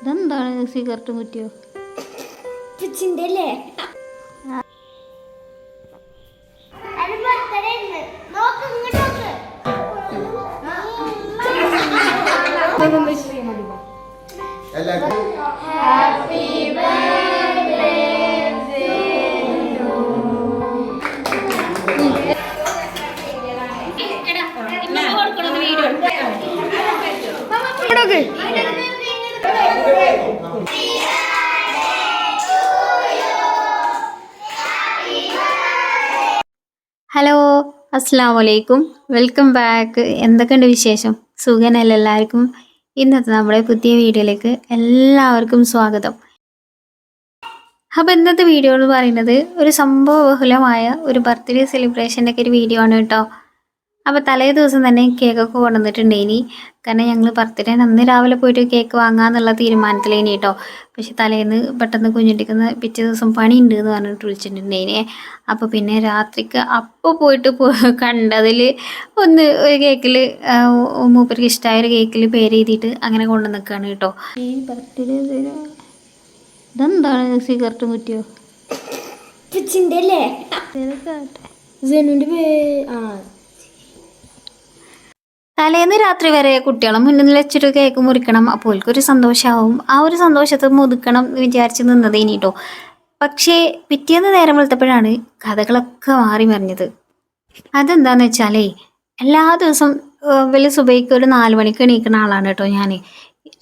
ഇതെന്താണ്? സിഗരറ്റ് കുറ്റിയോ പിച്ചിന്റെ അസ്സാം welcome back. എന്തൊക്കെയുണ്ട് വിശേഷം? സുഖനല്ല എല്ലാവർക്കും? ഇന്നത്തെ നമ്മുടെ പുതിയ വീഡിയോയിലേക്ക് എല്ലാവർക്കും സ്വാഗതം. അപ്പോൾ ഇന്നത്തെ വീഡിയോ എന്ന് പറയുന്നത് ഒരു സംഭവബഹുലമായ ഒരു ബർത്ത്ഡേ സെലിബ്രേഷന്റെ ഒക്കെ ഒരു വീഡിയോ ആണ് കേട്ടോ. അപ്പോൾ തലേ ദിവസം തന്നെ കേക്കൊക്കെ കൊണ്ടുവന്നിട്ടുണ്ട് ഇനി. കാരണം ഞങ്ങൾ ബർത്ത്ഡേ അന്ന് രാവിലെ പോയിട്ട് കേക്ക് വാങ്ങാന്നുള്ള തീരുമാനത്തിലേനി കേട്ടോ പക്ഷെ തലേന്ന് പെട്ടെന്ന് കുഞ്ഞിട്ടിക്കുന്ന പിറ്റേ ദിവസം പണിയുണ്ട് എന്ന് പറഞ്ഞിട്ട് വിളിച്ചിട്ടുണ്ടേനെ. അപ്പോൾ പിന്നെ രാത്രിക്ക് അപ്പോൾ പോയിട്ട് കണ്ടതിൽ ഒന്ന് ഒരു കേക്കിൽ മൂപ്പർക്ക് ഇഷ്ടമായ ഒരു കേക്കിൽ പേര് എഴുതിയിട്ട് അങ്ങനെ കൊണ്ടു നിൽക്കുകയാണ് കേട്ടോ ഈ ബർത്ത്ഡേ ഇതെന്താണ്? സിഗരറ്റ് കുറ്റിയോ പേ ആ തലേന്ന് രാത്രി വരെ കുട്ടികളെ മുന്നിൽ വെച്ചിട്ട് കേക്ക് മുറിക്കണം. അപ്പോൾ ഒരു സന്തോഷമാവും ആ ഒരു സന്തോഷത്തെ മുതുക്കണം എന്ന് വിചാരിച്ച് നിന്നത് ഇനിട്ടോ. പക്ഷേ പിറ്റേന്ന് നേരം വെളുത്തപ്പോഴാണ് കഥകളൊക്കെ മാറി മറിഞ്ഞത്. അതെന്താന്ന് വെച്ചാലേ എല്ലാ ദിവസം വലിയ സുബൈക്ക് ഒരു നാല് മണിക്ക് എണീക്കുന്ന ആളാണ് കേട്ടോ ഞാൻ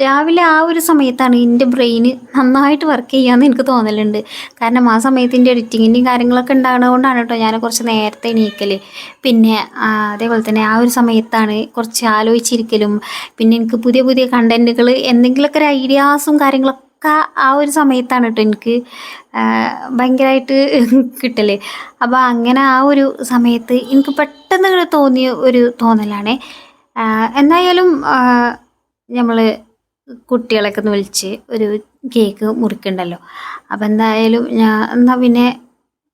രാവിലെ ആ ഒരു സമയത്താണ് എന്റെ ബ്രെയിന് നന്നായിട്ട് വർക്ക് ചെയ്യാമെന്ന് എനിക്ക് തോന്നലുണ്ട്. കാരണം ആ സമയത്ത് എന്റെ എഡിറ്റിങ്ങിന്റെയും കാര്യങ്ങളൊക്കെ ഉണ്ടാകുന്നതുകൊണ്ടാണ് കേട്ടോ ഞാൻ കുറച്ച് നേരത്തെ എണീക്കൽ പിന്നെ അതേപോലെ തന്നെ ആ ഒരു സമയത്താണ് കുറച്ച് ആലോചിച്ചിരിക്കലും. പിന്നെ എനിക്ക് പുതിയ പുതിയ കണ്ടന്റുകൾ എന്തെങ്കിലുമൊക്കെ ഒരു ഐഡിയാസും കാര്യങ്ങളൊക്കെ ആ ഒരു സമയത്താണ് കേട്ടോ എനിക്ക് ഭയങ്കരമായിട്ട് കിട്ടൽ അപ്പോൾ അങ്ങനെ ആ ഒരു സമയത്ത് എനിക്ക് പെട്ടെന്ന് തോന്നിയ ഒരു തോന്നലാണ്. എന്തായാലും നമ്മൾ കുട്ടികളൊക്കെ ഒന്ന് വിളിച്ച് ഒരു കേക്ക് മുറിക്കണ്ടല്ലോ അപ്പം എന്തായാലും ഞാൻ എന്നാൽ പിന്നെ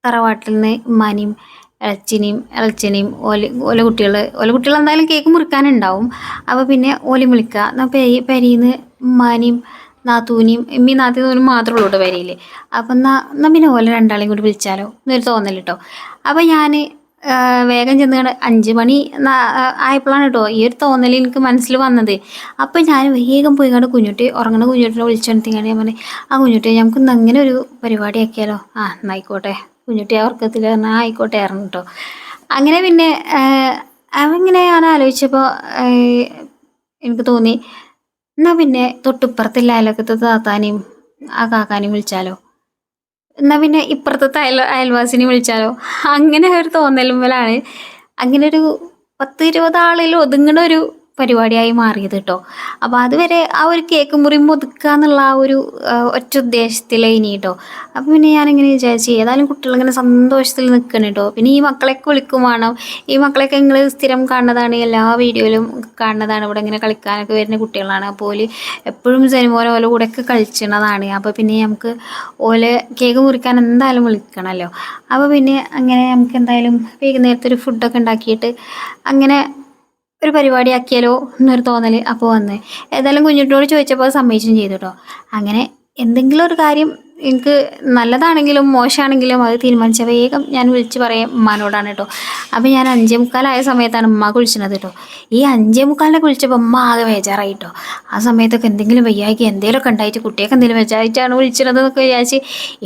തറവാട്ടിൽ നിന്ന് ഉമ്മാനെയും ഇളച്ചിനെയും ഇളച്ചനെയും ഓല ഓല കുട്ടികൾ ഓല കുട്ടികൾ എന്തായാലും കേക്ക് മുറിക്കാനുണ്ടാവും. അപ്പോൾ പിന്നെ ഓലയും വിളിക്കുക എന്നാൽ പെരി പെരിന്ന് ഉമ്മാനെയും നാത്തൂനെയും എമ്മി നാത്തൂനും മാത്രമേ ഉള്ളൂ കേട്ടോ പെരയിൽ അപ്പം എന്നാൽ എന്നാൽ പിന്നെ ഓല രണ്ടാളെയും കൂടി വിളിച്ചാലോ? എന്നൊരു തോന്നൽ കേട്ടോ അപ്പോൾ ഞാൻ വേഗം ചെന്ന് കണ്ട് അഞ്ച് മണി ആയപ്പോഴാണ് കേട്ടോ ഈ ഒരു തോന്നൽ എനിക്ക് മനസ്സിൽ വന്നത്. അപ്പം ഞാൻ വേഗം പോയി കണ്ട് കുഞ്ഞുട്ടി ഉറങ്ങണ കുഞ്ഞുട്ടിനെ വിളിച്ചെടുത്തിങ്ങാണ്ട് ഞാൻ പറഞ്ഞു ആ കുഞ്ഞുട്ടി നമുക്ക് ഇന്ന് അങ്ങനെ ഒരു പരിപാടി ആക്കിയാലോ? ആ എന്നായിക്കോട്ടെ കുഞ്ഞുട്ടി ആ ഉറക്കത്തിൽ പറഞ്ഞാൽ ആയിക്കോട്ടെ ആയിരുന്നു കേട്ടോ അങ്ങനെ പിന്നെ അവങ്ങനെ ഞാൻ ആലോചിച്ചപ്പോൾ എനിക്ക് തോന്നി എന്നാൽ പിന്നെ തൊട്ടിപ്പുറത്തുള്ള അയലക്കത്തെ താത്താനെയും ആ കാക്കാനെയും വിളിച്ചാലോ? എന്നാൽ പിന്നെ ഇപ്പുറത്തെ അയൽ അയൽവാസിനെ വിളിച്ചാലോ? അങ്ങനെ ഒരു തോന്നലുമ്പോഴാണ് അങ്ങനെ ഒരു പത്ത് ഇരുപത് ആളിൽ ഒതുങ്ങണ ഒരു പരിപാടിയായി മാറിയത് കേട്ടോ അപ്പോൾ അതുവരെ ആ ഒരു കേക്ക് മുറി ഒതുക്കുക എന്നുള്ള ആ ഒരു ഒറ്റ ഉദ്ദേശത്തിലേ ഇനി കേട്ടോ അപ്പോൾ പിന്നെ ഞാൻ ഞാനിങ്ങനെ വിചാരിച്ചു ഏതായാലും കുട്ടികളിങ്ങനെ സന്തോഷത്തിൽ നിൽക്കണം കേട്ടോ പിന്നെ ഈ മക്കളെയൊക്കെ വിളിക്കും വേണം. ഈ മക്കളെയൊക്കെ നിങ്ങൾ സ്ഥിരം കാണുന്നതാണ് എല്ലാ വീഡിയോയിലും കാണുന്നതാണ്. ഇവിടെ ഇങ്ങനെ കളിക്കാനൊക്കെ വരുന്ന കുട്ടികളാണ്. അപ്പോൾ ഓൽ എപ്പോഴും സിനിമ ഓല കൂടെയൊക്കെ കളിച്ചണതാണ്. അപ്പോൾ പിന്നെ നമുക്ക് ഓലെ കേക്ക് മുറിക്കാൻ എന്തായാലും വിളിക്കണമല്ലോ അപ്പോൾ പിന്നെ അങ്ങനെ നമുക്ക് എന്തായാലും വൈകുന്നേരത്തെ ഒരു ഫുഡൊക്കെ ഉണ്ടാക്കിയിട്ട് അങ്ങനെ ഒരു പരിപാടിയാക്കിയാലോ എന്നൊരു തോന്നൽ അപ്പോൾ വന്ന്. ഏതായാലും കുഞ്ഞുട്ടിയോട് ചോദിച്ചപ്പോൾ സമ്മതിച്ചും ചെയ്തു കേട്ടോ അങ്ങനെ എന്തെങ്കിലും ഒരു കാര്യം എനിക്ക് നല്ലതാണെങ്കിലും മോശമാണെങ്കിലും അത് തീരുമാനിച്ച വേഗം ഞാൻ വിളിച്ച് പറയാം ഉമ്മാനോടാണ് കേട്ടോ അപ്പോൾ ഞാൻ അഞ്ചേ മുക്കാലായ സമയത്താണ് ഉമ്മ കുളിച്ചത് കേട്ടോ ഈ അഞ്ചേ മുക്കാലിനൊക്കെ കുളിച്ചപ്പോൾ ഉമ്മ ആകെ ബേജാറായി കേട്ടോ ആ സമയത്തൊക്കെ എന്തെങ്കിലും വയ്യാക്കി എന്തെങ്കിലുമൊക്കെ ഉണ്ടായിട്ട് കുട്ടിയൊക്കെ എന്തെങ്കിലും വെച്ചായിട്ടാണ് വിളിച്ചത് എന്നൊക്കെ വിചാരിച്ച്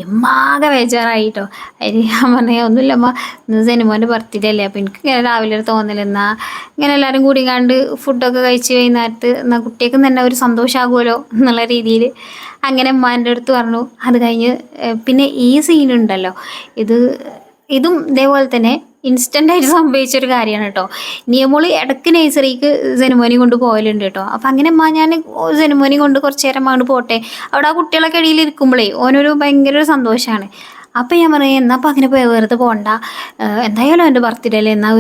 ഉമ്മ ആകെ ബേജാറായി കേട്ടോ അതിന് ഞാൻ പറഞ്ഞാൽ ഒന്നുമില്ല അമ്മ ഇന്ന് സെനിമോന്റെ ബർത്ത്ഡേ അല്ലേ അപ്പോൾ എനിക്ക് ഇങ്ങനെ രാവിലെ തോന്നൽ ഇങ്ങനെ എല്ലാവരും കൂടി കണ്ട് ഫുഡൊക്കെ കഴിച്ച് വൈകുന്നേരത്ത് എന്നാൽ കുട്ടിയൊക്കെ തന്നെ ഒരു സന്തോഷമാകുമല്ലോ എന്നുള്ള രീതിയിൽ അങ്ങനെ ഉമ്മാന്റെ അടുത്ത് പറഞ്ഞു അത് കഴിഞ്ഞ് പിന്നെ ഈ സീനുണ്ടല്ലോ ഇത് ഇതും ഇതേപോലെ തന്നെ ഇൻസ്റ്റന്റ് ആയിട്ട് സംഭവിച്ചൊരു കാര്യമാണ് കേട്ടോ. നിയമോൾ ഇടയ്ക്ക് നേഴ്സറിക്ക് സെനിമോനി കൊണ്ട് പോകലുണ്ട് കേട്ടോ. അപ്പം അങ്ങനെ അമ്മ ഞാൻ സെനിമോനി കൊണ്ട് കുറച്ച് നേരം അങ്ങോട്ട് പോട്ടെ. അവിടെ ആ കുട്ടികളൊക്കെ ഇടയിൽ ഇരിക്കുമ്പോഴേ ഓനൊരു ഭയങ്കര ഒരു സന്തോഷമാണ് അപ്പം ഞാൻ പറഞ്ഞു എന്നാ അപ്പൊ അങ്ങനെ പോയി വെറുതെ പോകണ്ട എന്തായാലും എന്റെ ബർത്ത്ഡേ അല്ലേ എന്നാൽ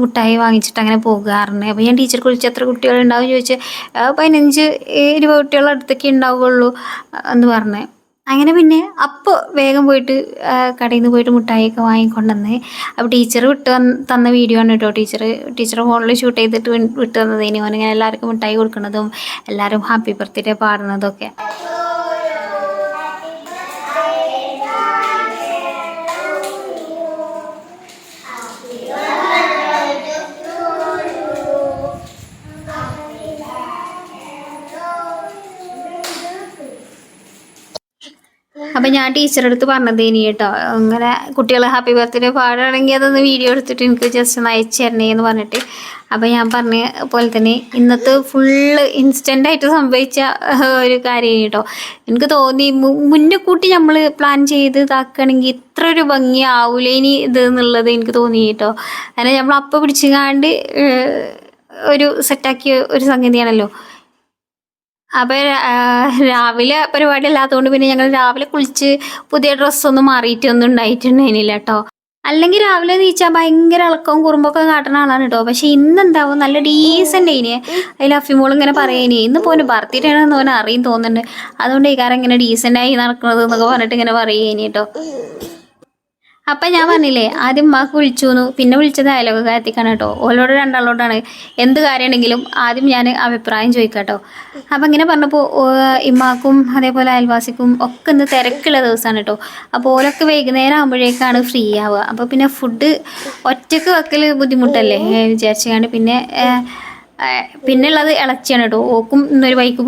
മുട്ടായി വാങ്ങിച്ചിട്ട് അങ്ങനെ പോകാറുണ്ട് അപ്പോൾ ഞാൻ ടീച്ചർക്ക് വിളിച്ച് എത്ര കുട്ടികളുണ്ടാവും ചോദിച്ച് "ഏഹ് പതിനഞ്ച് ഇരുപത് കുട്ടികളുടെ അടുത്തൊക്കെ ഉണ്ടാവുകയുള്ളൂ എന്ന് പറഞ്ഞേ. അങ്ങനെ പിന്നെ അപ്പോൾ വേഗം പോയിട്ട് കടയിൽ നിന്ന് പോയിട്ട് മുട്ടായിയൊക്കെ വാങ്ങിക്കൊണ്ടുവന്ന് അപ്പോൾ ടീച്ചർ വിട്ട് തന്ന വീഡിയോ ആണ് കേട്ടോ ടീച്ചർ ടീച്ചർ ഫോണിൽ ഷൂട്ട് ചെയ്തിട്ട് വിട്ട് തന്നത് ഇനി ഓനിങ്ങനെ എല്ലാവർക്കും മുട്ടായി കൊടുക്കുന്നതും എല്ലാവരും ഹാപ്പി ബർത്ത്ഡേ പാടുന്നതൊക്കെ. അപ്പം ഞാൻ ടീച്ചറെ അടുത്ത് പറഞ്ഞത് ഇനി കേട്ടോ. അങ്ങനെ കുട്ടികളെ ഹാപ്പി ബർത്ത്ഡേ പാടുകയാണെങ്കിൽ അതൊന്ന് വീഡിയോ എടുത്തിട്ട് എനിക്ക് ജസ്റ്റ് ഒന്ന് അയച്ചു തരണേ എന്ന് പറഞ്ഞിട്ട്. അപ്പം ഞാൻ പറഞ്ഞ പോലെ തന്നെ ഇന്നത്തെ ഫുള്ള് ഇൻസ്റ്റന്റ് ആയിട്ട് സംഭവിച്ച ഒരു കാര്യം കേട്ടോ. എനിക്ക് തോന്നി മുന്നേ കൂട്ടി നമ്മൾ പ്ലാൻ ചെയ്ത് ഇതാക്കുകയാണെങ്കിൽ ഇത്ര ഒരു ഭംഗി ആവൂല ഇനി ഇത് എന്നുള്ളത് എനിക്ക് തോന്നി കേട്ടോ. കാരണം നമ്മൾ അപ്പം പിടിച്ചുകാണ്ട് ഒരു സെറ്റാക്കിയ ഒരു സംഗതിയാണല്ലോ. അപ്പൊ രാവിലെ പരിപാടി അല്ലാത്തതുകൊണ്ട് പിന്നെ ഞങ്ങൾ രാവിലെ കുളിച്ച് പുതിയ ഡ്രസ്സൊന്നും മാറിയിട്ടൊന്നും ഉണ്ടായിട്ടുണ്ടായിരുന്നില്ല കേട്ടോ അല്ലെങ്കിൽ രാവിലെ നീച്ചാൽ ഭയങ്കര ഇളക്കവും കുറുമ്പൊക്കെ കാട്ടുന്ന ആളാണ് കേട്ടോ പക്ഷെ ഇന്ന് എന്താവും നല്ല ഡീസന്റ് ഇനി അതിൽ അഫിമോൾ ഇങ്ങനെ പറയേനി. ഇന്ന് പോന് ബർത്ത്ഡേ പോലെ അറിയും തോന്നുന്നുണ്ട്. അതുകൊണ്ട് ഈ കാരം ഇങ്ങനെ ഡീസെന്റ് ആയി നടക്കുന്നത് എന്നൊക്കെ പറഞ്ഞിട്ട് ഇങ്ങനെ പറയേനി കേട്ടോ അപ്പം ഞാൻ പറഞ്ഞില്ലേ ആദ്യം ഉമ്മാക്ക് വിളിച്ചു പിന്നെ വിളിച്ചത് അയലോകക്കാരത്തിക്കാണ് കേട്ടോ. ഓരോട് രണ്ടാളോടാണ്. എന്ത് കാര്യമാണെങ്കിലും ആദ്യം ഞാൻ അഭിപ്രായം ചോദിക്കാം കേട്ടോ അപ്പം ഇങ്ങനെ പറഞ്ഞപ്പോൾ ഇമ്മാക്കും അതേപോലെ അയൽവാസിക്കും ഒക്കെ ഇന്ന് തിരക്കുള്ള ദിവസമാണ് കേട്ടോ. അപ്പോൾ ഓലൊക്കെ വൈകുന്നേരം ആകുമ്പോഴേക്കാണ് ഫ്രീ ആവുക. അപ്പോൾ പിന്നെ ഫുഡ് ഒറ്റയ്ക്ക് വെക്കൽ ബുദ്ധിമുട്ടല്ലേ? വിചാരിച്ചാണ്ട് പിന്നെ പിന്നെയുള്ളത് ഇളച്ചിയാണ് കേട്ടോ ഓക്കും ഇന്നൊരു വൈക്ക്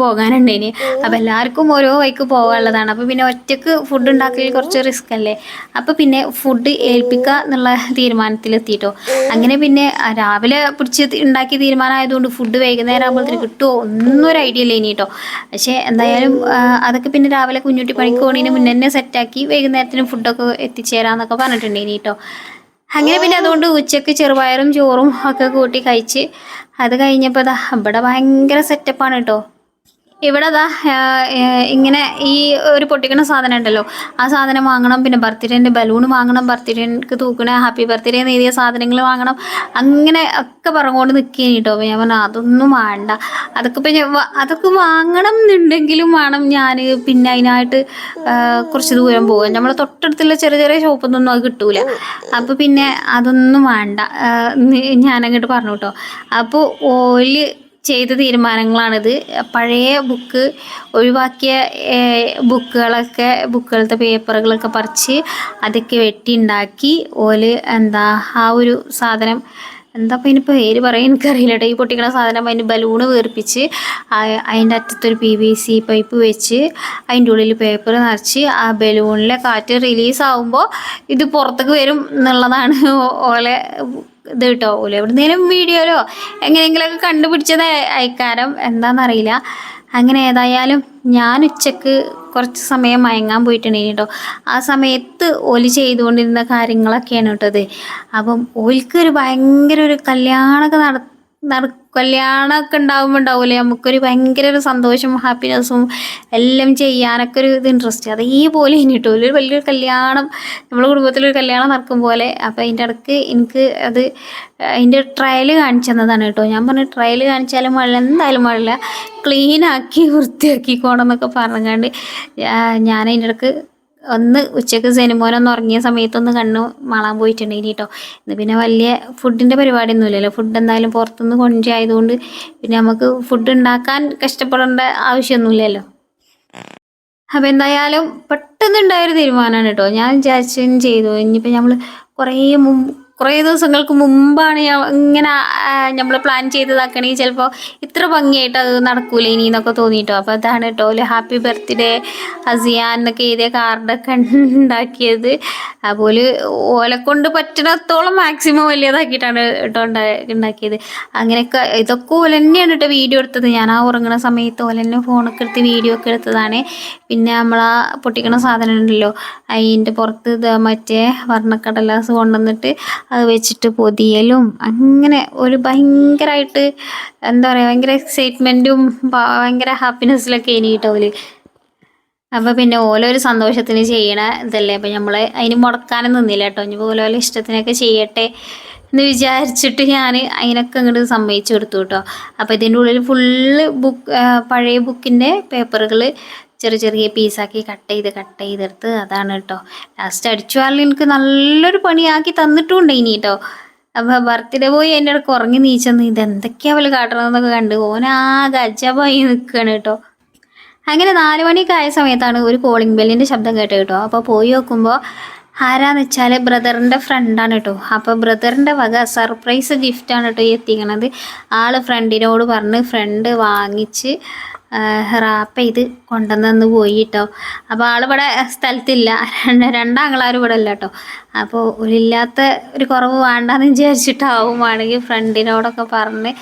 ഇനി. അപ്പം എല്ലാവർക്കും ഓരോ വൈക്ക് പോകാനുള്ളതാണ്. അപ്പോൾ പിന്നെ ഒറ്റയ്ക്ക് ഫുഡ് ഉണ്ടാക്കൽ കുറച്ച് റിസ്ക് അല്ലേ? അപ്പോൾ പിന്നെ ഫുഡ് ഏൽപ്പിക്കുക എന്നുള്ള തീരുമാനത്തിലെത്തിയിട്ടോ അങ്ങനെ പിന്നെ രാവിലെ പിടിച്ച് ഉണ്ടാക്കിയ തീരുമാനമായതുകൊണ്ട് ഫുഡ് വൈകുന്നേരം ആകുമ്പോഴത്തേന് കിട്ടുമോ ഒന്നും ഒരു ഐഡിയ ഇല്ല ഇനി കേട്ടോ പക്ഷേ എന്തായാലും അതൊക്കെ പിന്നെ രാവിലെ കുഞ്ഞുട്ടി പണിക്ക് പോണതിന് മുന്നേ തന്നെ സെറ്റാക്കി വൈകുന്നേരത്തിന് ഫുഡൊക്കെ എത്തിച്ചേരാന്നൊക്കെ പറഞ്ഞിട്ടുണ്ട് ഇനി കേട്ടോ അങ്ങനെ പിന്നെ അതുകൊണ്ട് ഉച്ചയ്ക്ക് ചെറുപയറും ചോറും ഒക്കെ കൂട്ടി കഴിച്ച് അത് കഴിഞ്ഞപ്പോൾ ദാ ഇവിടെ ഭയങ്കര സെറ്റപ്പാണ് കേട്ടോ ഇവിടെ ദാ ഇങ്ങനെ ഈ ഒരു പൊട്ടിക്കണ സാധനം ഉണ്ടല്ലോ ആ സാധനം വാങ്ങണം പിന്നെ ബർത്ത്ഡേന്റെ ബലൂൺ വാങ്ങണം ബർത്ത്ഡേക്ക് തൂക്കണ ഹാപ്പി ബർത്ത്ഡേ എന്ന് എഴുതിയ സാധനങ്ങൾ വാങ്ങണം. അങ്ങനെ ഒക്കെ പറഞ്ഞുകൊണ്ട് നിൽക്കുകയാണ് കേട്ടോ ഞാൻ പറഞ്ഞു അതൊന്നും വേണ്ട. അതൊക്കെ ഇപ്പം അതൊക്കെ വാങ്ങണം എന്നുണ്ടെങ്കിലും വേണം ഞാൻ പിന്നെ അതിനായിട്ട് കുറച്ച് ദൂരം പോകാൻ നമ്മളെ തൊട്ടടുത്തുള്ള ചെറിയ ചെറിയ ഷോപ്പൊന്നും അത് കിട്ടൂല. അപ്പോൾ പിന്നെ അതൊന്നും വേണ്ട. ഞാൻ അങ്ങോട്ട് പറഞ്ഞു കേട്ടോ അപ്പോൾ ഓൽ ചെയ്ത തീരുമാനങ്ങളാണിത്. പഴയ ബുക്ക് ഒഴിവാക്കിയ ബുക്കുകളൊക്കെ ബുക്കുകളുടെ പേപ്പറുകളൊക്കെ പറിച്ച് അതൊക്കെ വെട്ടി ഉണ്ടാക്കി ഓൽ എന്താ ആ ഒരു സാധനം എന്താ അപ്പം ഇതിന് പേര് പറയാൻ എനിക്കറിയില്ല ഈ പൊട്ടിക്കണ സാധനം അതിന് ബലൂണ് വീർപ്പിച്ച് അതിന്റെ അറ്റത്തൊരു പി വി സി പൈപ്പ് വെച്ച് അതിന്റെ ഉള്ളിൽ പേപ്പർ നിറച്ച് ആ ബലൂണിലെ കാറ്റ് റിലീസ് ആവുമ്പോൾ ഇത് പുറത്തേക്ക് വരും എന്നുള്ളതാണ് ഓലെ ഇത് കേട്ടോ ഓല എവിടുന്നേലും വീഡിയോയിലോ എങ്ങനെയെങ്കിലുമൊക്കെ കണ്ടുപിടിച്ചത് അയക്കാരം. എന്താണെന്നറിയില്ല അങ്ങനെ ഏതായാലും ഞാൻ ഉച്ചയ്ക്ക് കുറച്ച് സമയം മയങ്ങാൻ പോയിട്ടുണ്ടെങ്കിൽ കേട്ടോ ആ സമയത്ത് ഓൽ ചെയ്തുകൊണ്ടിരുന്ന കാര്യങ്ങളൊക്കെയാണ് കേട്ടത്. അപ്പം ഓൽക്ക് ഒരു ഭയങ്കര ഒരു കല്യാണമൊക്കെ നട കല്യാണമൊക്കെ ഉണ്ടാകുമ്പോൾ ഉണ്ടാവില്ലേ നമുക്കൊരു ഭയങ്കര ഒരു സന്തോഷവും ഹാപ്പിനെസ്സും എല്ലാം ചെയ്യാനൊക്കെ ഒരു ഇത് ഇൻട്രസ്റ്റ് അതേപോലെ കേട്ടോ ഒരു വലിയൊരു കല്യാണം നമ്മുടെ കുടുംബത്തിലൊരു കല്യാണം നടക്കും പോലെ അപ്പം അതിന്റെ ഇടയ്ക്ക് എനിക്ക് അത് അതിന്റെ ട്രയൽ കാണിച്ചു തന്നതാണ് കേട്ടോ. ഞാൻ പറഞ്ഞു ട്രയൽ കാണിച്ചാലും മഴ എന്തായാലും മഴ ക്ലീനാക്കി വൃത്തിയാക്കിക്കോണം എന്നൊക്കെ പറഞ്ഞാണ്ട് ഞാൻ അതിന്റെ ഇടയ്ക്ക് ഒന്ന് ഉച്ചയ്ക്ക് സിനിമോനൊന്ന് ഉറങ്ങിയ സമയത്തൊന്ന് കണ്ണു മാളാൻ പോയിട്ടുണ്ടെങ്കിൽ കേട്ടോ ഇന്ന് പിന്നെ വലിയ ഫുഡിന്റെ പരിപാടിയൊന്നുമില്ലല്ലോ. ഫുഡ് എന്തായാലും പുറത്തുനിന്ന് കൊണ്ടുപോയതുകൊണ്ട് പിന്നെ നമുക്ക് ഫുഡ് ഉണ്ടാക്കാൻ കഷ്ടപ്പെടേണ്ട ആവശ്യമൊന്നുമില്ലല്ലോ. അപ്പം എന്തായാലും പെട്ടെന്നുണ്ടായൊരു തീരുമാനമാണ് കേട്ടോ ഞാൻ വിചാരിച്ചും ചെയ്തു. ഇനിയിപ്പോൾ നമ്മൾ കുറേ മുമ്പ് കുറേ ദിവസങ്ങൾക്ക് മുമ്പാണ് ഞാൻ ഇങ്ങനെ നമ്മൾ പ്ലാൻ ചെയ്തതാക്കണമെങ്കിൽ ചിലപ്പോൾ ഇത്ര ഭംഗിയായിട്ട് അത് നടക്കൂല ഇനി എന്നൊക്കെ തോന്നിയിട്ടോ അപ്പോൾ അതാണ് കേട്ടോ ഒരു ഹാപ്പി ബർത്ത്ഡേ അസിയാൻ എന്നൊക്കെ എഴുതിയ കാർഡൊക്കെ ഉണ്ടാക്കിയത്. അതുപോലെ ഓലെ കൊണ്ട് പറ്റുന്നിടത്തോളം മാക്സിമം വലിയതാക്കിയിട്ടാണ് കേട്ടോ ഉണ്ടാക്കിയത്. അങ്ങനെയൊക്കെ ഇതൊക്കെ ഓല തന്നെയാണ് കേട്ടോ വീഡിയോ എടുത്തത്. ഞാൻ ആ ഉറങ്ങുന്ന സമയത്ത് ഓല തന്നെ ഫോണൊക്കെ എടുത്ത് വീഡിയോ ഒക്കെ എടുത്തതാണ്. പിന്നെ നമ്മൾ ആ പൊട്ടിക്കണ സാധനം ഉണ്ടല്ലോ അതിന്റെ പുറത്ത് മറ്റേ വർണക്കടലാസ് കൊണ്ടുവന്നിട്ട് അത് വെച്ചിട്ട് പൊതിയലും അങ്ങനെ ഒരു ഭയങ്കരമായിട്ട് എന്താ പറയുക ഭയങ്കര എക്സൈറ്റ്മെന്റും ഭയങ്കര ഹാപ്പിനെസ്സിലൊക്കെ ഇനി കേട്ടോ ഓൽ. അപ്പോൾ പിന്നെ ഓരോ ഒരു സന്തോഷത്തിന് ചെയ്യണ ഇതല്ലേ അപ്പം നമ്മൾ അതിന് മുടക്കാനും നിന്നില്ല കേട്ടോ ഇനി ഓരോ ഇഷ്ടത്തിനൊക്കെ ചെയ്യട്ടെ എന്ന് വിചാരിച്ചിട്ട് ഞാൻ അതിനൊക്കെ അങ്ങോട്ട് സമ്മതിച്ചു കൊടുത്തു കേട്ടോ അപ്പോൾ ഇതിന്റെ ഉള്ളിൽ ഫുള്ള് ബുക്ക് പഴയ ബുക്കിന്റെ പേപ്പറുകൾ ചെറിയ ചെറിയ പീസാക്കി കട്ട് ചെയ്ത് കട്ട് ചെയ്തെടുത്ത് അതാണ് കേട്ടോ. ലാസ്റ്റ് അടിച്ചു എനിക്ക് നല്ലൊരു പണിയാക്കി തന്നിട്ടുണ്ട് ഇനി കേട്ടോ. അപ്പോൾ ബർത്ത്ഡേ പോയി എന്റെ ഇടയ്ക്ക് ഉറങ്ങി നീച്ചെന്ന് ഇത് എന്തൊക്കെയാ അവൾ കാട്ടണമെന്നൊക്കെ കണ്ട് ഓനാകെ അജബായി നിൽക്കുകയാണ് കേട്ടോ. അങ്ങനെ നാല് മണിയൊക്കെ ആയ സമയത്താണ് ഒരു കോളിംഗ് ബെല്ലിന്റെ ശബ്ദം കേട്ടോ കേട്ടോ. അപ്പോൾ പോയി നോക്കുമ്പോൾ ആരാന്ന് വെച്ചാൽ ബ്രദറിന്റെ ഫ്രണ്ടാണ് കേട്ടോ. അപ്പോൾ ബ്രദറിന്റെ വക സർപ്രൈസ് ഗിഫ്റ്റാണ് കേട്ടോ ഈ എത്തിക്കണത്. ആൾ ഫ്രണ്ടിനോട് പറഞ്ഞ് ഫ്രണ്ട് വാങ്ങിച്ച് റാപ്പ് ചെയ്ത് കൊണ്ടുവന്നു പോയി കേട്ടോ അപ്പോൾ ആളിവിടെ സ്ഥലത്തില്ല. രണ്ട് രണ്ടാങ്ങളാരും ഇവിടെ ഇല്ല കേട്ടോ അപ്പോൾ ഒരില്ലാത്ത ഒരു കുറവ് വേണ്ടെന്ന് വിചാരിച്ചിട്ടാവും വേണമെങ്കിൽ ഫ്രണ്ടിനോടൊക്കെ പറഞ്ഞ്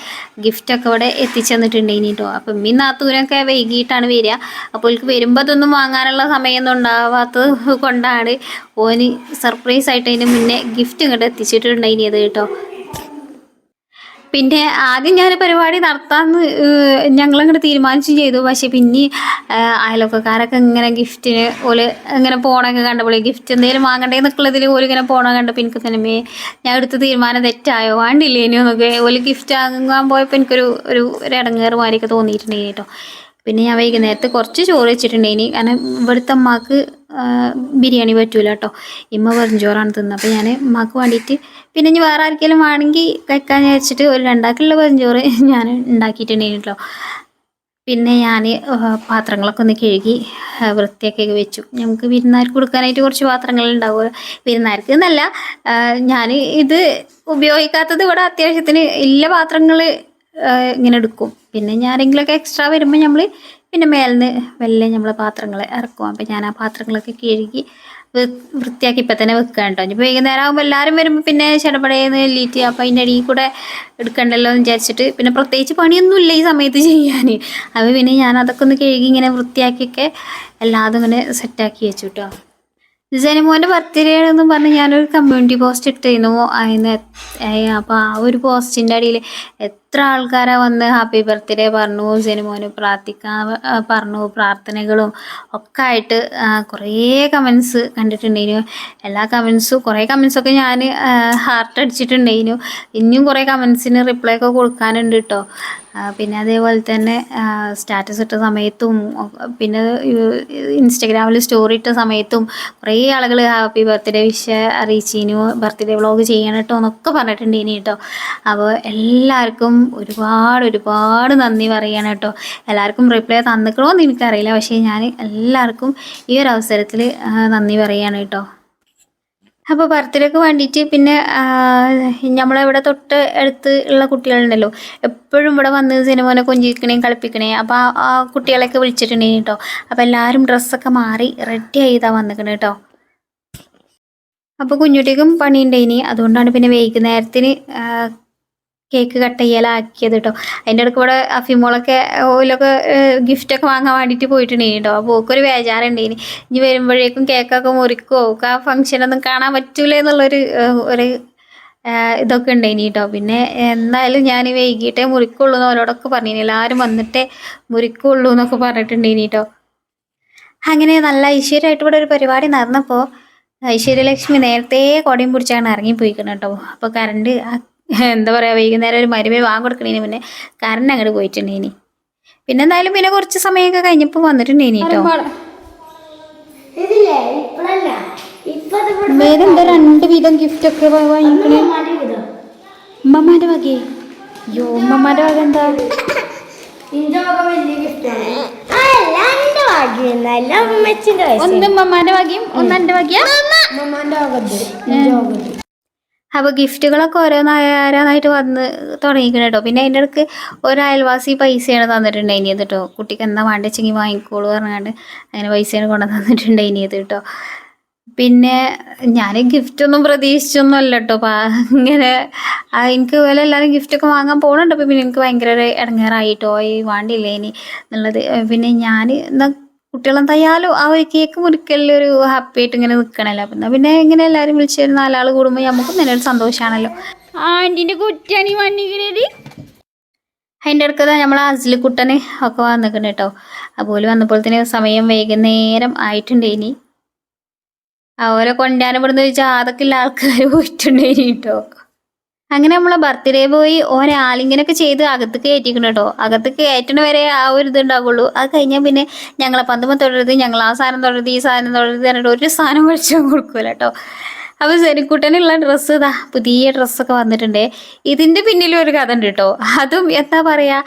ഗിഫ്റ്റൊക്കെ ഇവിടെ എത്തിച്ചെന്നിട്ടുണ്ട് ഇനി കേട്ടോ അപ്പം ഇമ്മി നാത്തൂരൊക്കെ വൈകിട്ടാണ് വരിക. അപ്പോൾ എനിക്ക് വരുമ്പോൾ അതൊന്നും വാങ്ങാനുള്ള സമയമൊന്നും ഉണ്ടാവാത്തത് കൊണ്ടാണ് ഓന് സർപ്രൈസ് ആയിട്ട് അതിന് മുന്നേ ഗിഫ്റ്റ് ഇങ്ങോട്ട് എത്തിച്ചിട്ടുണ്ട് ഇനി അത് കേട്ടോ. പിന്നെ ആദ്യം ഞാൻ പരിപാടി നടത്താമെന്ന് ഞങ്ങളങ്ങോട്ട് തീരുമാനിച്ചു ചെയ്തു. പക്ഷെ പിന്നെ അയൽവക്കക്കാരൊക്കെ ഇങ്ങനെ ഗിഫ്റ്റിന് ഓൽ ഇങ്ങനെ പോണൊക്കെ കണ്ടപ്പോൾ ഗിഫ്റ്റ് എന്തെങ്കിലും വാങ്ങണ്ടേ എന്നൊക്കെയുള്ളതിൽ ഓൽ ഇങ്ങനെ പോണ കണ്ടപ്പോൾ എനിക്ക് തന്നെ ഞാൻ എടുത്ത തീരുമാനം തെറ്റായോ? വേണ്ടില്ലേനോ എന്നൊക്കെ ഓൽ ഗിഫ്റ്റ് വാങ്ങാൻ പോയപ്പോൾ എനിക്കൊരു ഒരു ഒരു ഇടങ്ങേറ് മാതിരിയൊക്കെ തോന്നിയിട്ടുണ്ടെങ്കിൽ കേട്ടോ. പിന്നെ ഞാൻ വൈകുന്നേരത്ത് കുറച്ച് ചോറ് വെച്ചിട്ടുണ്ടെങ്കിൽ കാരണം ഇവിടുത്തെ അമ്മയ്ക്ക് ബിരിയാണി പറ്റൂല കേട്ടോ ഇമ്മ വെറുംചോറാണ് തിന്നത് അപ്പോൾ ഞാൻ ഉമ്മക്ക് വേണ്ടിയിട്ട് പിന്നെ ഇനി വേറെ ആർക്കെങ്കിലും വേണമെങ്കിൽ കഴിക്കാൻ വിചാരിച്ചിട്ട് ഒരു രണ്ടാക്കിലുള്ള വെറുംചോറ് ഞാൻ ഉണ്ടാക്കിയിട്ടുണ്ടായിരുന്നു പിന്നെ ഞാൻ പാത്രങ്ങളൊക്കെ ഒന്ന് കഴുകി വൃത്തിയൊക്കെ വെച്ചു. നമുക്ക് വിരുന്നാർക്ക് കൊടുക്കാനായിട്ട് കുറച്ച് പാത്രങ്ങൾ ഉണ്ടാവുമല്ലോ. വിരുന്നാർക്ക് എന്നല്ല ഞാൻ ഇത് ഉപയോഗിക്കാത്തത് ഇവിടെ അത്യാവശ്യത്തിന് ഇല്ല പാത്രങ്ങൾ ഇങ്ങനെ എടുക്കും. പിന്നെ ഞാനെങ്കിലൊക്കെ എക്സ്ട്രാ വരുമ്പോൾ നമ്മൾ പിന്നെ മേലിന്ന് വെല്ലെ നമ്മൾ പാത്രങ്ങൾ ഇറക്കും. അപ്പം ഞാൻ ആ പാത്രങ്ങളൊക്കെ കഴുകി വൃത്തിയാക്കി ഇപ്പം തന്നെ വെക്കുക കേട്ടോ ഇനി വൈകുന്നേരം ആകുമ്പോൾ എല്ലാവരും വരുമ്പോൾ പിന്നെ ചെടപടയെന്ന് എല്ലിയിട്ട് അപ്പം അതിന്റെ അടിയിൽ കൂടെ എടുക്കണ്ടല്ലോ എന്ന് വിചാരിച്ചിട്ട് പിന്നെ പ്രത്യേകിച്ച് പണിയൊന്നുമില്ല ഈ സമയത്ത് ചെയ്യാൻ അപ്പോൾ പിന്നെ ഞാൻ അതൊക്കെ ഒന്ന് കഴുകി ഇങ്ങനെ വൃത്തിയാക്കിയൊക്കെ എല്ലാതും ഇങ്ങനെ സെറ്റാക്കി വെച്ചു കേട്ടോ ജനമോന്റെ ബർത്ത്ഡേ എന്ന് പറഞ്ഞ് ഞാനൊരു കമ്മ്യൂണിറ്റി പോസ്റ്റ് ഇട്ടിരുന്നു. അതിന് അപ്പോൾ ആ ഒരു പോസ്റ്റിന്റെ അടിയിൽ എത്ര ആൾക്കാരാ വന്ന് ഹാപ്പി ബർത്ത്ഡേ പറഞ്ഞു ജനിമോന് പ്രാർത്ഥിക്കാൻ പറഞ്ഞു പ്രാർത്ഥനകളും ഒക്കെ ആയിട്ട് കുറേ കമൻസ് കണ്ടിട്ടുണ്ടായിരുന്നു എല്ലാ കമൻസും കുറേ കമൻസൊക്കെ ഞാൻ ഹാർട്ട് അടിച്ചിട്ടുണ്ടായിരുന്നു ഇനിയും കുറേ കമൻസിന് റിപ്ലൈ ഒക്കെ കൊടുക്കാനുണ്ട് കേട്ടോ പിന്നെ അതേപോലെ തന്നെ സ്റ്റാറ്റസ് ഇട്ട സമയത്തും പിന്നെ ഇൻസ്റ്റഗ്രാമിൽ സ്റ്റോറി ഇട്ട സമയത്തും കുറേ ആളുകൾ ഹാപ്പി ബർത്ത്ഡേ വിഷ് അറിയിച്ചിനു ബർത്ത്ഡേ വ്ളോഗ് ചെയ്യണം കേട്ടോ എന്നൊക്കെ പറഞ്ഞിട്ടുണ്ട് ഇനി കേട്ടോ അപ്പോൾ എല്ലാവർക്കും ഒരുപാട് ഒരുപാട് നന്ദി പറയണം കേട്ടോ എല്ലാവർക്കും റിപ്ലൈ തന്നിക്കണോ എന്ന് എനിക്കറിയില്ല. പക്ഷേ ഞാൻ എല്ലാവർക്കും ഈ ഒരു അവസരത്തിൽ നന്ദി പറയാണ് കേട്ടോ അപ്പോൾ ബർത്ത്ഡേക്ക് വേണ്ടിയിട്ട് പിന്നെ നമ്മളിവിടെ തൊട്ട് അടുത്ത് ഉള്ള കുട്ടികളുണ്ടല്ലോ. എപ്പോഴും ഇവിടെ വന്ന് സിനിമനെ കൊഞ്ചിക്കണേ കളിപ്പിക്കണേ. അപ്പോൾ ആ കുട്ടികളെയൊക്കെ വിളിച്ചിട്ടുണ്ടെങ്കിൽ കേട്ടോ അപ്പോൾ എല്ലാവരും ഡ്രസ്സൊക്കെ മാറി റെഡി ആയിതാ വന്നിക്കണേ കേട്ടോ അപ്പോൾ കുഞ്ഞുട്ടിക്കും പണിയുണ്ടായിനി അതുകൊണ്ടാണ് പിന്നെ വൈകുന്നേരത്തിന് കേക്ക് കട്ട് ചെയ്യലാക്കിയത് കേട്ടോ അതിന്റെ ഇടയ്ക്ക് ഇവിടെ അഫിമോളൊക്കെ ഗിഫ്റ്റ് ഗിഫ്റ്റൊക്കെ വാങ്ങാൻ വേണ്ടിയിട്ട് പോയിട്ടുണ്ടെങ്കിൽ കേട്ടോ. അപ്പോൾ ഓക്കൊരു ബേജാറുണ്ടായിനി. ഇനി വരുമ്പോഴേക്കും കേക്കൊക്കെ മുറിക്കുമോ ഒക്കെ ആ ഫംഗ്ഷനൊന്നും കാണാൻ പറ്റൂല എന്നുള്ളൊരു ഒരു ഇതൊക്കെ ഉണ്ടായിനി കേട്ടോ. പിന്നെ എന്തായാലും ഞാൻ വൈകിട്ടേ മുറിക്കുള്ളൂ എന്ന് അവരോടൊക്കെ പറഞ്ഞിനി. എല്ലാവരും വന്നിട്ടേ മുറിക്കുള്ളൂ എന്നൊക്കെ പറഞ്ഞിട്ടുണ്ടേനി കേട്ടോ. അങ്ങനെ നല്ല ഐശ്വര്യമായിട്ട് ഇവിടെ ഒരു പരിപാടി നടന്നപ്പോൾ ഐശ്വര്യലക്ഷ്മി നേരത്തെ കൊടയും പിടിച്ചാണ് ഇറങ്ങിപ്പോയിക്കണം കേട്ടോ. അപ്പോൾ കറണ്ട് എന്താ പറയുക വൈകുന്നേരം ഒരു മരുമേ വാങ്ങിക്കൊടുക്കണേന് പിന്നെ കറണ്ട് അങ്ങോട്ട് പോയിട്ടുണ്ടേനി. പിന്നെ എന്തായാലും പിന്നെ കുറച്ച് സമയമൊക്കെ കഴിഞ്ഞപ്പോൾ വന്നിട്ടുണ്ടേനി കേട്ടോ വേറെന്താ രണ്ട് വീതം ഗിഫ്റ്റ് ഒക്കെ വാങ്ങിക്കണേ. ഉമ്മമാരുടെ വകയെ അയ്യോ ഉമ്മമാരുടെ വക എന്താ? വക ഒന്ന് ഉമ്മമാരുടെ വകയും ഒന്ന് എന്റെ വകയാ? ഉമ്മമാരുടെ വകത് അപ്പോൾ ഗിഫ്റ്റുകളൊക്കെ ഓരോന്നായിട്ട് വന്ന് തുടങ്ങിക്കണം കേട്ടോ പിന്നെ അതിന്റെ ഇടയ്ക്ക് ഒരു അയൽവാസി പൈസയാണ് തന്നിട്ടുണ്ടായിനിയത് കേട്ടോ കുട്ടിക്ക് എന്താ വാണ്ടിച്ചെങ്കിൽ വാങ്ങിക്കോളൂ പറഞ്ഞാണ്ട് അങ്ങനെ പൈസയാണ് കൊണ്ടു തന്നിട്ടുണ്ടായിനിയത് കേട്ടോ പിന്നെ ഞാൻ ഗിഫ്റ്റൊന്നും പ്രതീക്ഷിച്ചൊന്നും അല്ല കേട്ടോ അപ്പൊ ഇങ്ങനെ എനിക്ക് പോലെ എല്ലാവരും ഗിഫ്റ്റൊക്കെ വാങ്ങാൻ അപ്പോൾ പിന്നെ എനിക്ക് ഭയങ്കര ഇടങ്ങേറായിട്ടോ ഈ വാണ്ടില്ലേ ഇനി എന്നുള്ളത്. പിന്നെ ഞാൻ എന്താ കുട്ടികളെന്തായാലും ആ ഒരു കേക്ക് മുറിക്കലിൽ ഒരു ഹാപ്പി ആയിട്ട് ഇങ്ങനെ നിൽക്കണല്ലോ അപ്പം പിന്നെ ഇങ്ങനെ എല്ലാവരും വിളിച്ചു വരുന്ന നാലാൾ കൂടുമ്പോൾ നമുക്കും തന്നെ ഒരു സന്തോഷമാണല്ലോ ആന്റിന്റെ കുറ്റാണി വന്നിക്കണേടി അതിന്റെ അടുക്കത് നമ്മൾ കുട്ടന് ഒക്കെ വന്നിക്കണം കേട്ടോ. അതുപോലെ തന്നെ സമയം വൈകുന്നേരം ആയിട്ടുണ്ട് ഇനി. അവരെ കൊണ്ടാനും ഇവിടുന്ന് ജാതക്കില്ല ആൾക്കാർ പോയിട്ടുണ്ടേനി കേട്ടോ. അങ്ങനെ നമ്മളെ ബർത്ത്ഡേ പോയി ഓനെ ആലിങ്ങനൊക്കെ ചെയ്ത് അകത്ത് കയറ്റിക്കണം കേട്ടോ. അകത്തേക്ക് കയറ്റണ വരെ ആ ഒരു ഇത് ഉണ്ടാവുള്ളൂ. അത് കഴിഞ്ഞാൽ പിന്നെ ഞങ്ങളെ പന്തുമ്പോൾ തുടരുത് ഞങ്ങൾ ആ സാധനം തുടരുത് ഈ സാധനം തുടരുത് പറഞ്ഞിട്ട് ഒരു സാധനം കഴിച്ചു കൊടുക്കൂല കേട്ടോ. അപ്പോൾ സെനിക്കുട്ടനുള്ള ഡ്രസ്സ് ഇതാ പുതിയ ഡ്രസ്സൊക്കെ വന്നിട്ടുണ്ട്. ഇതിന്റെ പിന്നിലും ഒരു കഥ ഉണ്ട് കേട്ടോ. അതും എന്താ പറയാ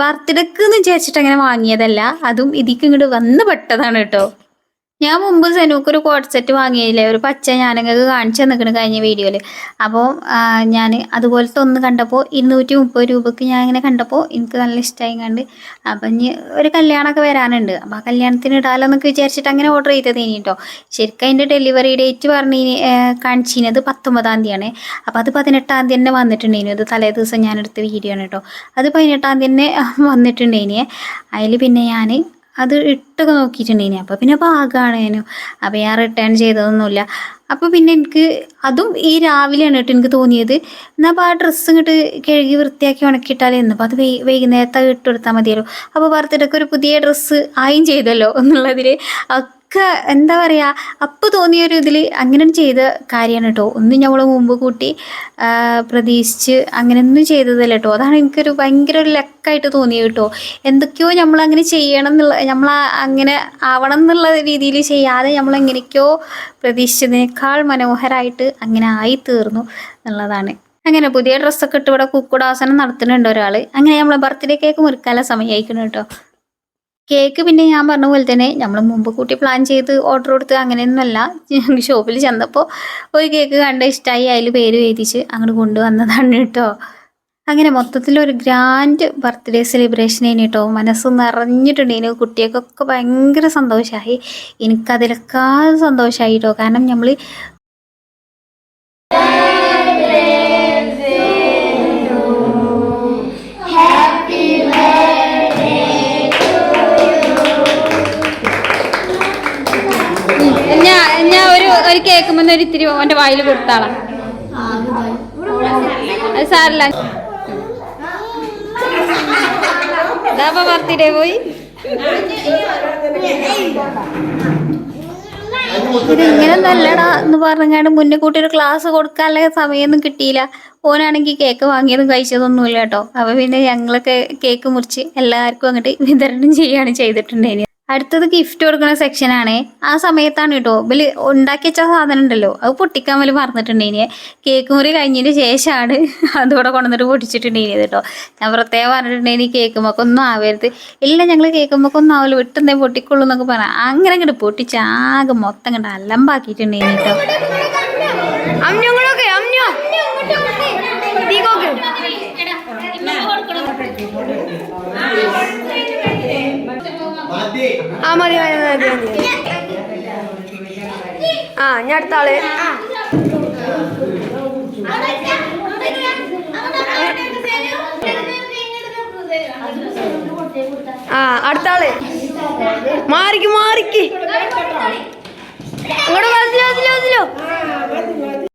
ബർത്ത്ഡേക്ക് എന്ന് വിചാരിച്ചിട്ട് അങ്ങനെ വാങ്ങിയതല്ല. അതും ഇതിക്ക് ഇങ്ങോട്ട് വന്ന് പെട്ടതാണ് കേട്ടോ. ഞാൻ മുമ്പ് സെനൂക്ക് ഒരു കോട്ട് സെറ്റ് വാങ്ങിയില്ലേ? ഒരു പച്ച ഞാനങ്ങൾക്ക് കാണിച്ചു തന്നിക്കണ് കഴിഞ്ഞ വീഡിയോയിൽ അപ്പോൾ ഞാൻ അതുപോലത്തെ ഒന്ന് കണ്ടപ്പോൾ ഇരുന്നൂറ്റി മുപ്പത് രൂപക്ക് ഞാൻ ഇങ്ങനെ കണ്ടപ്പോൾ എനിക്ക് നല്ല ഇഷ്ടമായി കണ്ട്. അപ്പം ഇനി ഒരു കല്യാണമൊക്കെ വരാനുണ്ട്. അപ്പോൾ ആ കല്യാണത്തിന് ഇടാലോന്നൊക്കെ വിചാരിച്ചിട്ട് അങ്ങനെ ഓർഡർ ചെയ്തത് ഇനി കേട്ടോ ശരിക്കും അതിന്റെ ഡെലിവറി ഡേറ്റ് പറഞ്ഞ് കാണിച്ചിരുന്നത് പത്തൊമ്പതാം തീയതിയാണ്. അപ്പോൾ അത് പതിനെട്ടാം തീയതി തന്നെ വന്നിട്ടുണ്ടേനു. ഇത് തലേ ദിവസം ഞാനെടുത്ത വീഡിയോ ആണ് കേട്ടോ അത് പതിനെട്ടാം തീയതി തന്നെ വന്നിട്ടുണ്ടേനെ. അതിൽ പിന്നെ ഞാൻ അത് ഇട്ടൊക്കെ നോക്കിയിട്ടുണ്ടേനി. അപ്പോൾ പിന്നെ പാകാണേനു. അപ്പോൾ ഞാൻ റിട്ടേൺ ചെയ്തതൊന്നുമില്ല. അപ്പോൾ പിന്നെ എനിക്ക് അതും ഈ രാവിലെയാണ് കേട്ടോ എനിക്ക് തോന്നിയത്. എന്നാൽ അപ്പോൾ ആ ഡ്രസ്സ് ഇങ്ങോട്ട് കഴുകി വൃത്തിയാക്കി ഉണക്കിയിട്ടാലേ എന്നപ്പോൾ അത് വൈ വൈകുന്നേരത്തെ ഇട്ട് കൊടുത്താൽ മതിയല്ലോ. അപ്പോൾ ബർത്ത്ഡേക്ക് ഒരു പുതിയ ഡ്രസ്സ് ആയും ചെയ്തല്ലോ എന്നുള്ളതിൽ ഒക്കെ എന്താ പറയുക അപ്പോൾ തോന്നിയൊരു ഇതിൽ അങ്ങനെ ചെയ്ത കാര്യമാണ് കേട്ടോ ഒന്നും ഞങ്ങൾ മുമ്പ് കൂട്ടി പ്രതീക്ഷിച്ച് അങ്ങനെയൊന്നും ചെയ്തതല്ല കേട്ടോ അതാണ് എനിക്കൊരു ഭയങ്കര ഒരു ലക്കായിട്ട് തോന്നിയത് കേട്ടോ എന്തൊക്കെയോ നമ്മൾ അങ്ങനെ ചെയ്യണം എന്നുള്ള നമ്മൾ അങ്ങനെ ആവണം എന്നുള്ള രീതിയിൽ ചെയ്യാതെ നമ്മൾ എങ്ങനെയൊക്കെയോ പ്രതീക്ഷിച്ചതിനേക്കാൾ മനോഹരമായിട്ട് അങ്ങനെ ആയി തീർന്നു എന്നുള്ളതാണ്. അങ്ങനെ പുതിയ ഡ്രസ്സൊക്കെ ഇട്ട് ഇവിടെ കുക്കുടാസനം നടത്തുന്നുണ്ട് ഒരാൾ അങ്ങനെ നമ്മളെ ബർത്ത്ഡേ കേക്ക് മുറിക്കാനുള്ള സമയമായിരിക്കണം കേട്ടോ കേക്ക് പിന്നെ ഞാൻ പറഞ്ഞ പോലെ തന്നെ നമ്മൾ മുമ്പ് കൂട്ടി പ്ലാൻ ചെയ്ത് ഓർഡർ കൊടുത്ത് അങ്ങനെയൊന്നുമല്ല. ഷോപ്പിൽ ചെന്നപ്പോൾ ഒരു കേക്ക് കണ്ട് ഇഷ്ടമായി അതിൽ പേര് എഴുതിച്ച് അങ്ങോട്ട് കൊണ്ടുവന്നതാണ് കേട്ടോ. അങ്ങനെ മൊത്തത്തിൽ ഒരു ഗ്രാൻഡ് ബർത്ത്ഡേ സെലിബ്രേഷൻ ആയിരുന്നു കേട്ടോ. മനസ്സ് നിറഞ്ഞിട്ടുണ്ടേനു കുട്ടികൾക്കൊക്കെ ഭയങ്കര സന്തോഷമായി എനിക്കതിലൊക്കെ സന്തോഷമായി കേട്ടോ. കാരണം നമ്മൾ ഒരു ഒരു ഇത്തിരി ഓന്റെ വായിൽ കൊടുത്താളാ അത് സാറില്ല ഇതാപ്പ ബർത്ത്ഡേ പോയി. ഇത് നല്ലടാ എന്ന് പറഞ്ഞാണ് മുന്നേ കൂട്ടി ഒരു ക്ലാസ് കൊടുക്കാനുള്ള സമയമൊന്നും കിട്ടിയില്ല. ഓനാണെങ്കിൽ കേക്ക് വാങ്ങിയതും കഴിച്ചതൊന്നുമില്ല കേട്ടോ. അപ്പൊ പിന്നെ ഞങ്ങളൊക്കെ കേക്ക് മുറിച്ച് എല്ലാവർക്കും അങ്ങോട്ട് വിതരണം ചെയ്യാണ് ചെയ്തിട്ടുണ്ടായിന്. അടുത്തത് ഗിഫ്റ്റ് കൊടുക്കുന്ന സെക്ഷനാണ് ആ സമയത്താണ് കേട്ടോ. ഇവൽ ഉണ്ടാക്കി വെച്ച സാധനം ഉണ്ടല്ലോ. അത് പൊട്ടിക്കാൻ വലിയ മറന്നിട്ടുണ്ടായിന് കേക്ക് മുറി കഴിഞ്ഞതിന് ശേഷമാണ് അതുകൂടെ കൊണ്ടുവന്നിട്ട് പൊട്ടിച്ചിട്ടുണ്ടേനെ കേട്ടോ. ഞാൻ പ്രത്യേകം പറഞ്ഞിട്ടുണ്ടെങ്കിൽ കേക്ക് മൊക്കൊന്നും ആവരുത്. ഇല്ല ഞങ്ങൾ കേക്ക് മൊക്കൊന്നും ആവില്ല വിട്ടെന്തേ പൊട്ടിക്കുള്ളൂ എന്നൊക്കെ പറയാം അങ്ങനെ അങ്ങോട്ട് പൊട്ടിച്ച് ആകെ മൊത്തം കണ്ട് അലമ്പാക്കിയിട്ടുണ്ടായിന് കേട്ടോ. അമ്ഞ്ഞോക്കെ അമ്ഞ്ഞോ ആ മതി മതി മതി ആ ഞാൻ അടുത്ത ആൾ. ആ അടുത്ത ആൾ. മാറിക്ക് മാറിക്ക്. അങ്ങോട്ട് വസിലോ വസിലോ വസിലോ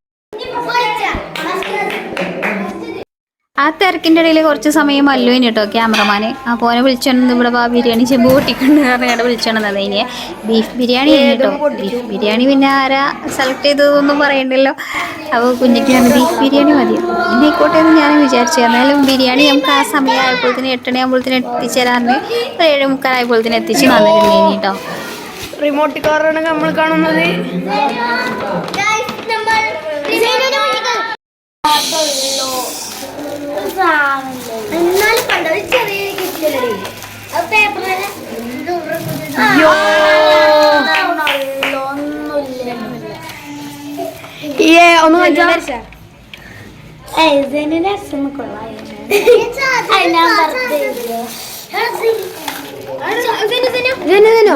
ആ തിരക്കിന്റെ ഇടയിൽ കുറച്ച് സമയം അല്ലുവിന് കേട്ടോ ക്യാമറമാന്. ആ പോനെ വിളിച്ചോണ്ട് ഇവിടെ ആ ബിരിയാണി ചെമ്പ് പൊട്ടിക്കൊണ്ട് പറഞ്ഞാൽ വിളിച്ചോണ്ടത് ഇനി. ബീഫ് ബിരിയാണി കേട്ടോ ബീഫ് ബിരിയാണി പിന്നെ ആരാ സെലക്ട് ചെയ്തതൊന്നും പറയണ്ടല്ലോ. അപ്പോൾ കുഞ്ഞിക്കാണ് ബീഫ് ബിരിയാണി മതി. പിന്നെ ആയിക്കോട്ടെ എന്ന് ഞാൻ വിചാരിച്ചു. എന്നാലും ബിരിയാണി നമുക്ക് ആ സമയം ആയപ്പോഴത്തേന് എട്ടണി ആകുമ്പോഴത്തേന് എത്തിച്ചേരാന്ന് ഒരു ഏഴ് മുക്കാലായപ്പോഴത്തേന് എത്തിച്ച് തന്നിട്ടുണ്ടെങ്കിൽ കേട്ടോ റിമോട്ട് കാറാണ് നമ്മൾ കാണുന്നത്. എന്നാലും കണ്ടത് ചെറിയ കിട്ടിയല്ലേ?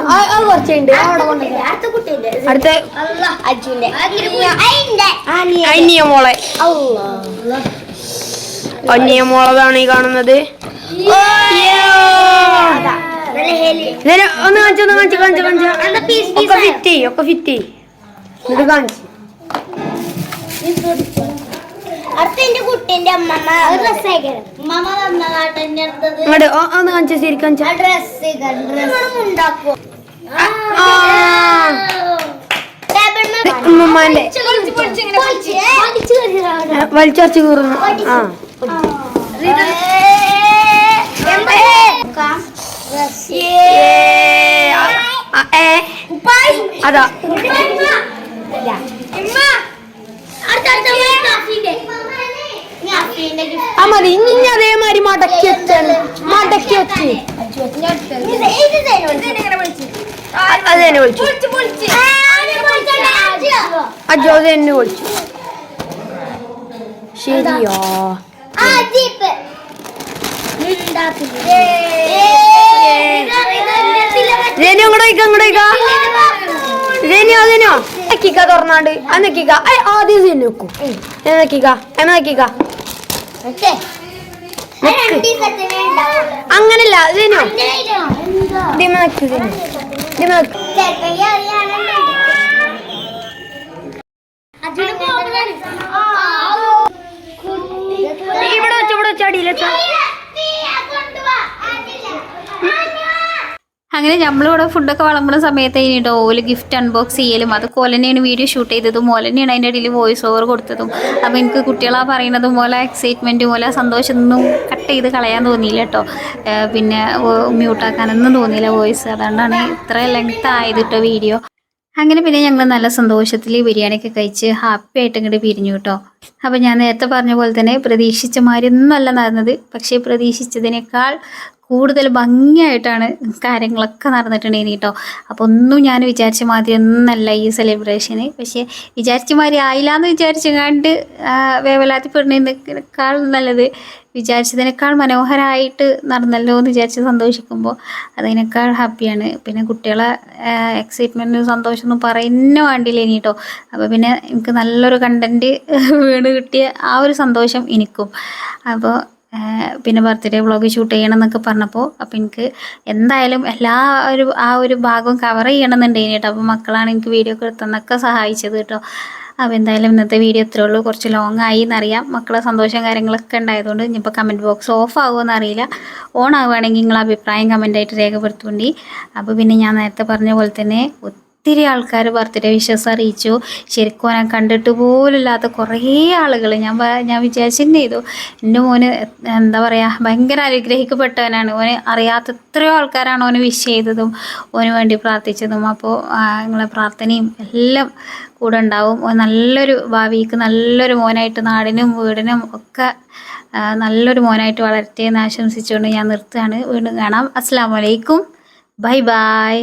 അത് അത് കുറച്ചുണ്ട്. അടുത്ത അജുന്റെ അന്യ മോളെ. അന്യ മോളതാണ് ഈ കാണുന്നത്. ഒന്ന് കാണിച്ചു ഒന്ന് കാണിച്ചു കാണിച്ചു കാണിച്ചു. ഒക്കെ ഫിറ്റ് ചെയ്യും ഒക്കെ ഫിറ്റ് ചെയ്യും. എന്നിട്ട് കാണിച്ചു. ഇങ്ങോട്ട് ഓ, ഒന്ന് കാണിച്ചു ശരി കാണിച്ചു. ആ ഉമ്മമാന്റെ വലിച്ചറച്ച് കീറുന്നു. അതാ ആ മതി ഇനി ഇനി അതേമാതിരി മടക്കി വെച്ചാണ് മടക്കി വെച്ച് അത് തന്നെ വിളിച്ചു. അജോ അത് തന്നെ വിളിച്ചു. ശരിയോ. അങ്ങോട്ട് അങ്ങോട്ട് നെക്കിക്ക തുറന്നാണ്ട്. അത് നെക്കിക്ക. ഏയ്, ആദ്യം രേനു വെക്കും. നെക്കിക്ക. എമ്മ നെക്കിക്ക. അങ്ങനല്ല രേനു. ദിമ നെക്ക് രേനു ദിമ നെക്ക് അങ്ങനെ നമ്മളിവിടെ ഫുഡൊക്കെ വിളമ്പുന്ന സമയത്ത് ഇനിട്ടോ ഓൽ ഗിഫ്റ്റ് അൺബോക്സ് ചെയ്യലും അത് കൊലനെയാണ് വീഡിയോ ഷൂട്ട് ചെയ്തതും മോലനെയാണ് അതിന്റെ ഇടയിൽ വോയിസ് ഓവർ കൊടുത്തതും. അപ്പോൾ എനിക്ക് കുട്ടികളാ പറയുന്നതും പോലെ എക്സൈറ്റ്മെന്റും പോലെ സന്തോഷമൊന്നും കട്ട് ചെയ്ത് കളയാൻ തോന്നിയില്ല കേട്ടോ പിന്നെ മ്യൂട്ടാക്കാനൊന്നും തോന്നിയില്ല വോയിസ് അതുകൊണ്ടാണ് ഇത്ര ലെങ്ത് ആയത് കേട്ടോ വീഡിയോ അങ്ങനെ പിന്നെ ഞങ്ങൾ നല്ല സന്തോഷത്തിൽ ബിരിയാണിയൊക്കെ കഴിച്ച് ഹാപ്പി ആയിട്ട് ഇങ്ങോട്ട് പിരിഞ്ഞു കേട്ടോ അപ്പം ഞാൻ നേരത്തെ പറഞ്ഞ പോലെ തന്നെ പ്രതീക്ഷിച്ച മാതിരിയൊന്നുമല്ല നടന്നത്. പക്ഷേ പ്രതീക്ഷിച്ചതിനേക്കാൾ കൂടുതൽ ഭംഗിയായിട്ടാണ് കാര്യങ്ങളൊക്കെ നടന്നിട്ടുണ്ടെങ്കിൽ കേട്ടോ അപ്പോൾ ഒന്നും ഞാൻ വിചാരിച്ച മാതിരി ഈ സെലിബ്രേഷന് പക്ഷേ വിചാരിച്ച മാതിരി ആയില്ല എന്ന് വിചാരിച്ചു കണ്ട് വേവലാത്തിപ്പെടുന്നതിനേക്കാൾ നല്ലത് വിചാരിച്ചതിനേക്കാൾ മനോഹരമായിട്ട് നടന്നല്ലോ എന്ന് വിചാരിച്ച് സന്തോഷിക്കുമ്പോൾ അതിനേക്കാൾ ഹാപ്പിയാണ് പിന്നെ കുട്ടികളെ എക്സൈറ്റ്മെന്റും സന്തോഷമൊന്നും പറയുന്ന വേണ്ടിയില്ല ഇനി കേട്ടോ അപ്പോൾ പിന്നെ എനിക്ക് നല്ലൊരു കണ്ടന്റ് വീണ് കിട്ടിയ ആ ഒരു സന്തോഷം എനിക്കും. അപ്പോൾ പിന്നെ ബർത്ത്ഡേ വ്ളോഗ് ഷൂട്ട് ചെയ്യണം എന്നൊക്കെ പറഞ്ഞപ്പോൾ അപ്പോൾ എനിക്ക് എന്തായാലും എല്ലാ ഒരു ആ ഒരു ഭാഗവും കവർ ചെയ്യണമെന്നുണ്ടെങ്കിൽ കേട്ടോ. അപ്പോൾ മക്കളാണ് എനിക്ക് വീഡിയോ ഒക്കെ എടുത്തെന്നൊക്കെ സഹായിച്ചത് കേട്ടോ. അപ്പോൾ എന്തായാലും ഇന്നത്തെ വീഡിയോ ഇത്രേ ഉള്ളൂ. കുറച്ച് ലോങ് ആയി എന്നറിയാം മക്കളെ സന്തോഷം കാര്യങ്ങളൊക്കെ ഉണ്ടായതുകൊണ്ട് ഇനിയിപ്പോൾ കമന്റ് ബോക്സ് ഓഫ് ആകുമോ അറിയില്ല ഓൺ ആവുകയാണെങ്കിൽ നിങ്ങൾ അഭിപ്രായം കമന്റായിട്ട് രേഖപ്പെടുത്തുണ്ടി അപ്പോൾ പിന്നെ ഞാൻ നേരത്തെ പറഞ്ഞ പോലെ തന്നെ ഒത്തിരി ആൾക്കാർ ബർത്ത്ഡേ വിഷസ് അറിയിച്ചു. ശരിക്കും ഞാൻ കണ്ടിട്ട് പോലില്ലാത്ത കുറേ ആളുകൾ ഞാൻ ഞാൻ വിചാരിച്ചിട്ടുണ്ട് ചെയ്തു. എന്റെ മോന് എന്താ പറയുക ഭയങ്കര അനുഗ്രഹിക്കപ്പെട്ടവനാണ്. ഓന് അറിയാത്ത എത്രയോ ആൾക്കാരാണ് ഓന് വിഷ് ചെയ്തതും ഓന് വേണ്ടി പ്രാർത്ഥിച്ചതും. അപ്പോൾ നിങ്ങളെ പ്രാർത്ഥനയും എല്ലാം കൂടെ ഉണ്ടാവും. നല്ലൊരു ഭാവിക്ക് നല്ലൊരു മോനായിട്ട് നാടിനും വീടിനും ഒക്കെ നല്ലൊരു മോനായിട്ട് വളരട്ടെ എന്ന് ആശംസിച്ചുകൊണ്ട് ഞാൻ നിർത്തുകയാണ്. വീണ്ടും കാണാം. അസ്സാം വലൈക്കും ബൈ ബൈ.